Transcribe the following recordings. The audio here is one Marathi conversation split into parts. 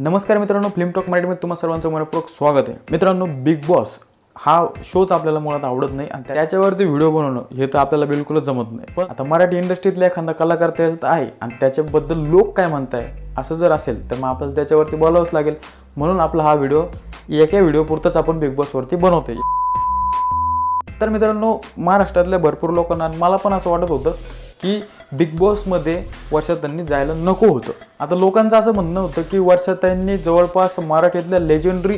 नमस्कार मित्रांनो फिल्म टॉक मराठीमध्ये तुम्हा सर्वांचं मनपूर्वक स्वागत आहे. मित्रांनो बिग बॉस हा शोच आपल्याला मुळात आवडत नाही आणि त्याच्यावरती व्हिडिओ बनवणं हे तर आपल्याला बिलकुलच जमत नाही. पण आता मराठी इंडस्ट्रीतला एखादा कलाकार त्याच्यात आहे आणि त्याच्याबद्दल लोक काय म्हणताय असं जर असेल तर मग आपल्याला त्याच्यावरती बोलावंच लागेल. म्हणून आपला हा व्हिडिओ एका व्हिडिओपुरतंच आपण बिग बॉसवरती बनवतोय. तर मित्रांनो महाराष्ट्रातल्या भरपूर लोकांना आणि मला पण असं वाटत होतं की बिग बॉसमध्ये वर्षाताईंनी जायला नको होतं. आता लोकांचं असं म्हणणं होतं की वर्षाताईंनी जवळपास मराठीतल्या लेजेंडरी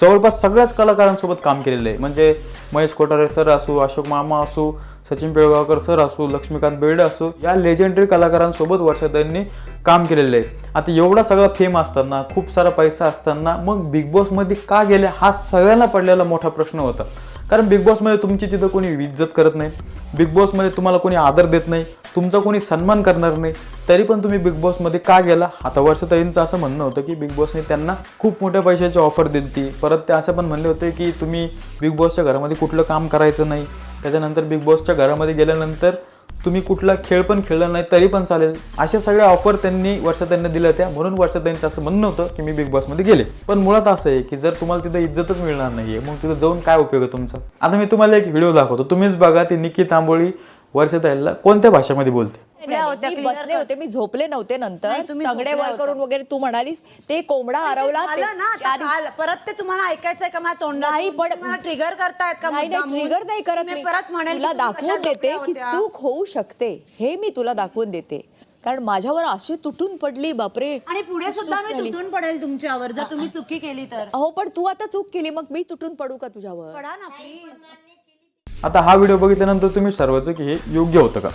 जवळपास सगळ्याच कलाकारांसोबत काम केलेलं आहे. म्हणजे महेश कोठारे सर असू अशोक मामा असू सचिन पिळगावकर सर असू लक्ष्मीकांत बेर्डे असू या लेजेंडरी कलाकारांसोबत वर्षाताईंनी काम केलेलं आहे. आता एवढा सगळा फेम असताना खूप सारा पैसा असताना मग बिग बॉसमध्ये का गेले हा सगळ्यांना पडलेला मोठा प्रश्न होता. कारण बिग बॉसमध्ये तुमची तिथं कोणी इज्जत करत नाही. बिग बॉसमध्ये तुम्हाला कोणी आदर देत नाही. तुमचा कोणी सन्मान करणार नाही तरी पण तुम्ही बिग बॉसमध्ये का गेला? आता वर्षताईंचं असं म्हणणं होतं की बिग बॉसने त्यांना खूप मोठ्या पैशाची ऑफर दिली परत ते असं पण म्हणले होते की तुम्ही बिग बॉसच्या घरामध्ये कुठलं काम करायचं नाही. त्याच्यानंतर बिग बॉसच्या घरामध्ये गेल्यानंतर तुम्ही कुठला खेळ पण खेळला नाही तरी पण चालेल. अशा सगळ्या ऑफर त्यांनी वर्षाताईंना दिल्या होत्या. म्हणून वर्षाताईंचं असं म्हणणं होतं की मी बिग बॉसमध्ये गेले. पण मुळात असं आहे की जर तुम्हाला तिथं इज्जतच मिळणार नाही आहे मग तिथं जाऊन काय उपयोग आहे तुमचा? आता मी तुम्हाला एक व्हिडिओ दाखवतो. तुम्हीच बघा ती निकी तांबोळी वर्षाताईला कोणत्या भाषेमध्ये बोलते मी बसले. होते मी झोपले नव्हते नंतर तुम्ही तंगडे वर. करून वगैरे तू म्हणालीस ते कोंबडा हरवला ते- ना त्या परत ते तुम्हाला ऐकायचंय का माझ्या तोंडात नाही, पण- मला ट्रिगर करतायत का नाही नाही मुद्दामून? ट्रिगर नाही करत मी मी परत म्हणेल की तुला तुम्ही दाखवून देते झोपल्या की होत्या? चूक होऊ शकते हे मी तुला दाखवून देते कारण माझ्यावर अशी तुटून पडली बापरे आणि पुढे सुद्धा चूक मी झाली. तुटून पडेल तुमच्यावर जर तुम्ही चुकी केली तर अहो पण तू आता चूक केली मग मी तुटून पडू का तुझ्यावर पडा ना प्लीज आता हा व्हिडिओ बघितल्यानंतर तुम्ही सर्वचं की हे योग्य होतं का?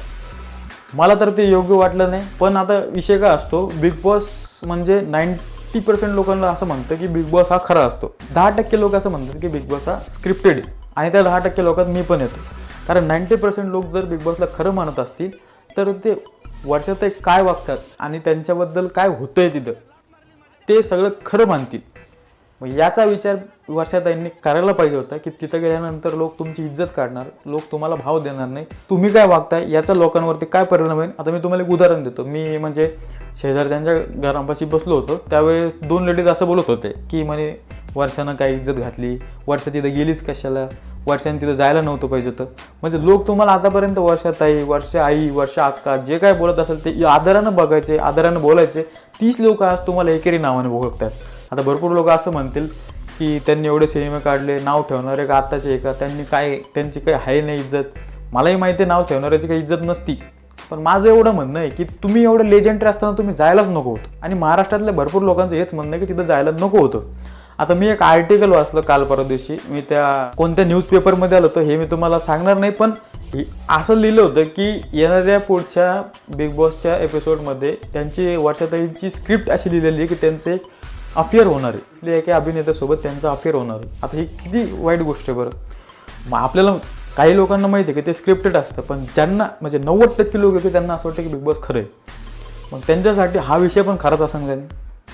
मला तर ते योग्य वाटलं नाही पण आता विषय काय असतो बिग बॉस म्हणजे नाईन्टी पर्सेंट लोकांना असं म्हणतं की बिग बॉस हा खरा असतो. दहा टक्के लोक असं म्हणतात की बिग बॉस हा स्क्रिप्टेड आहे. आणि त्या दहा टक्के लोकात मी पण येतो. कारण नाईन्टी पर्सेंट लोक जर बिग बॉसला खरं मानत असतील तर ते वर्षात एक काय वागतात आणि त्यांच्याबद्दल काय होतं आहे तिथं ते सगळं खरं मानतील मग याचा विचार वर्षाताईंनी करायला पाहिजे होता की तिथं गेल्यानंतर लोक तुमची इज्जत काढणार लोक तुम्हाला भाव देणार नाही. तुम्ही काय वागताय? याचा लोकांवरती काय परिणाम होईल? आता मी तुम्हाला एक उदाहरण देतो. मी म्हणजे शेजारच्यांच्या घरापाशी बसलो होतो. त्यावेळेस दोन लेडीज असं बोलत होते की म्हणे वर्षानं काय इज्जत घातली? वर्षा तिथं गेलीच कशाला? वर्षाने तिथं जायला नव्हतं पाहिजे होतं. म्हणजे लोक तुम्हाला आतापर्यंत वर्षाताई वर्ष आई वर्ष अक्का जे काय बोलत असेल ते आदरानं बघायचे आदरानं बोलायचे. तीच लोक आज तुम्हाला एकेरी नावाने ओळखतात आता भरपूर लोक असं म्हणतील की त्यांनी एवढे सिनेमे काढले नाव ठेवणारे का आत्ताचे आहे का त्यांनी काय त्यांची काही आहे नाही इज्जत? मलाही माहिती आहे नाव ठेवणाऱ्याची काही इज्जत नसती. पण माझं एवढं म्हणणं आहे की तुम्ही एवढं लेजेंडरी असताना तुम्ही जायलाच नको होतं. आणि महाराष्ट्रातल्या भरपूर लोकांचं हेच म्हणणं आहे की तिथं जायला नको होतं. आता मी एक आर्टिकल वाचलं काल परवा दिवशी. मी त्या कोणत्या न्यूजपेपरमध्ये आलो होतो हे मी तुम्हाला सांगणार नाही पण असं लिहिलं होतं की येणाऱ्या पुढच्या बिग बॉसच्या एपिसोडमध्ये त्यांची वर्षाताईंची स्क्रिप्ट अशी लिहिलेली आहे की त्यांचे एक अफेअर होणार आहे. इथल्या एका अभिनेत्यासोबत त्यांचा अफेअर होणार आहे. आता ही किती वाईट गोष्ट आहे बरं. मग आपल्याला काही लोकांना माहिती आहे की ते स्क्रिप्टेड असतं पण ज्यांना म्हणजे नव्वद टक्के लोक येते त्यांना असं वाटतं की बिग बॉस खरं आहे. मग त्यांच्यासाठी हा विषय पण खराच असं जाईल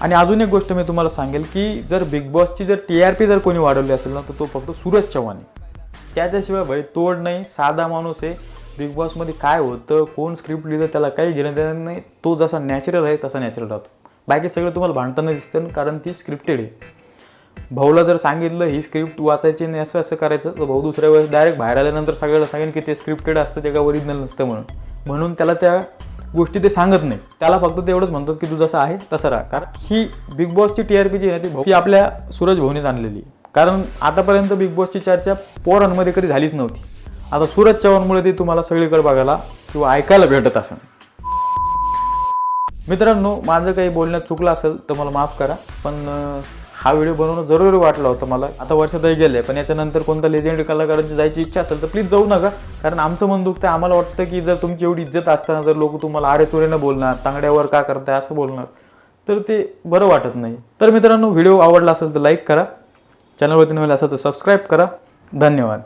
आणि अजून एक गोष्ट मी तुम्हाला सांगेल की जर बिग बॉसची जर टी आर पी जर कोणी वाढवली असेल ना तर तो फक्त सूरज चव्हाण आहे. त्याच्याशिवाय भाई तोड नाही साधा माणूस आहे. बिग बॉसमध्ये काय होतं कोण स्क्रिप्ट लिहितं त्याला काही घेणं देणं नाही. तो जसा नॅचरल आहे तसा नॅचरल राहतो. बाकी सगळं तुम्हाला भांडताना दिसतं कारण ती स्क्रिप्टेड आहे. भाऊला जर सांगितलं ही स्क्रिप्ट वाचायची नाही असं असं करायचं तर भाऊ दुसऱ्या वेळेस डायरेक्ट बाहेर आल्यानंतर सगळ्याला सांगेन की ते स्क्रिप्टेड असतं ते का ओरिजिनल नसतं म्हणून. म्हणून त्याला त्या गोष्टी ते सांगत नाही. त्याला फक्त ते एवढंच म्हणतात की तू जसं आहे तसं राहा. कारण ही बिग बॉसची टी आर पी जी आहे ना ती भाऊ- ती आपल्या सूरज भाऊनेच आणलेली आहे. कारण आतापर्यंत बिग बॉसची चर्चा पोरांमध्ये कधी झालीच नव्हती. आता सूरज चव्हाणमुळे ती तुम्हाला सगळीकडे बघायला किंवा ऐकायला भेटत असेल. मित्रांनो माझं काही बोलण्यात चुकलं असेल तर मला माफ करा पण हा व्हिडिओ बनवणं जरुरी वाटला होता मला. आता वर्षातही गेले पण याच्यानंतर कोणता लेजेंड कलाकारांची जायची इच्छा असेल तर प्लीज जाऊ नका कारण आमचं मन दुखतं आम्हाला वाटतं की जर तुमची एवढी इज्जत असताना जर लोक तुम्हाला आरे तुरेनं बोलणार तांगड्यावर का करताय असं बोलणार तर ते बरं वाटत नाही. तर मित्रांनो व्हिडिओ आवडला असेल तर लाईक करा. चॅनलवरती नवीन असेल तर सबस्क्राईब करा. धन्यवाद.